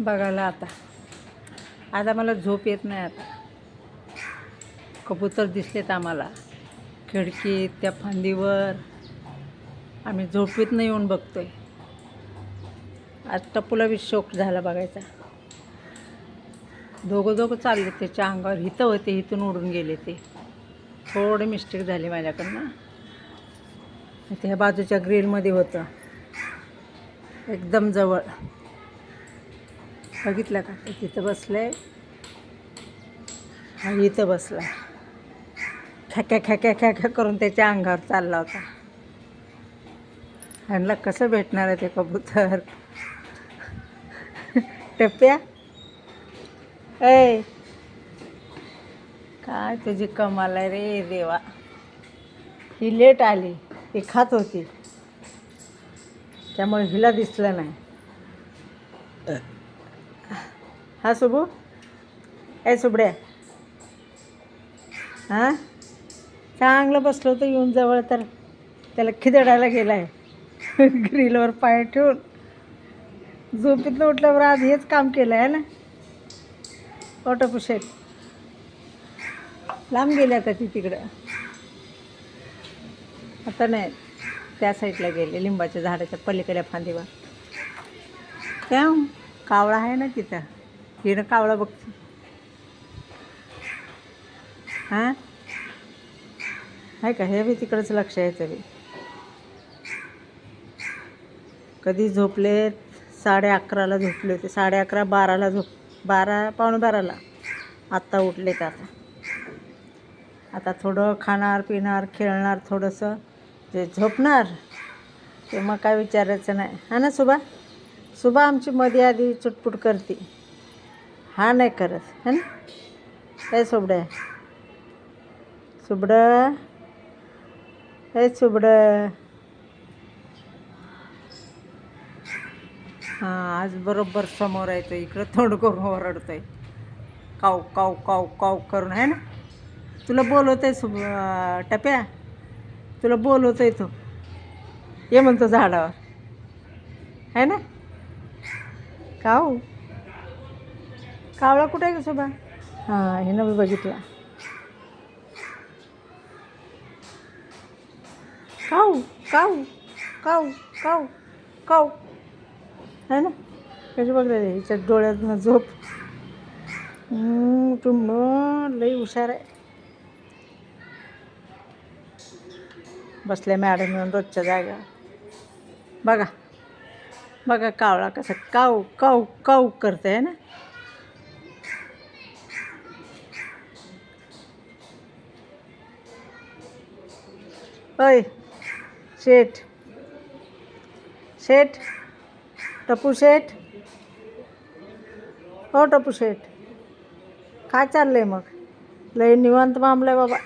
बघायला आता. आता मला झोप येत नाही आता. कबूतर दिसलेत आम्हाला. खिडकीत त्या फांदीवर. आम्ही झोपीत नाही येऊन बघतोय. आज टपूला बी शोक झाला बघायचा. दोघं दोघं चालले त्याच्या अंगावर. हिथं होते इथून उडून गेले ते. थोडे मिस्टेक झाले माझ्याकडनं. ते ह्या बाजूच्या ग्रिलमध्ये होतं. एकदम जवळ. बघितलं का? ते तिथं बसलंय. हा इथं बसला. खॅक्या खॅक्या खॅक्या करून त्याच्या अंगावर चालला होता. ह्यांना कसं भेटणार आहे ते कबूतर? टप्प्या? ऐ! काय तुझी कमाल आहे रे देवा. ही लेट आली. ही खात होती. त्यामुळे हिला दिसलं नाही. हा सुबू? ए सुबड्या. हां? चांगलं बसलं होतं येऊन जवळ तर. त्याला खिदडायला गेला आहे ग्रिलवर पाय ठेवून. झोपेतनं उठल्यावर आज हेच काम केलं आहे ना? ऑटोपुशेट. लांब गेल्या आता ती तिकडं. आता नाही त्या साईडला गेले लिंबाच्या झाडाच्या पलीकडल्या फांदीवर. त्या कावळा आहे ना तिथं. हिनं कावळा बघते हां? आहे का? हे बी तिकडंच लक्ष आहे तरी. कधी झोपलेत साडे अकराला झोपले होते. साडे अकरा बाराला झोप बारा पावणे बाराला. आत्ता उठले का आता. आता थोडं खाणार पिणार खेळणार थोडंसं. जे झोपणार ते मग काय विचारायचं नाही. हा ना सुबा सुबह आमची मध्ये आधी चुटपुट करते. हा नाही करत है ना? काय सुबड्या सुबडं. हे सुबडं. हां आज बरोबर समोर आहे तो इकडं तोंड करून ओरडतोय. काव काव काव काव करून आहे ना? तुला बोलवत आहे सुब टप्या? तुला बोलवत आहे तो. ये म्हणतो झाडावर. है ना? काव? कावळा कुठे आहे सुबा हां हे मी बघितला. काऊ काऊ काऊ काऊ काऊ है ना? कशी बघ हिच्या डोळ्यातनं झोप. हम्म, तू मग लई हुशार आहे. बसल्या मॅडम येऊन रोजच्या जागा. बघा. बघा कावळा कसं काऊ काऊ काऊ करते आहे ना? अय शेठ. शेठ टपू शेठ. हो टपू शेठ. काय चाललंय मग? लय निवांत मामलं आहे बाबा.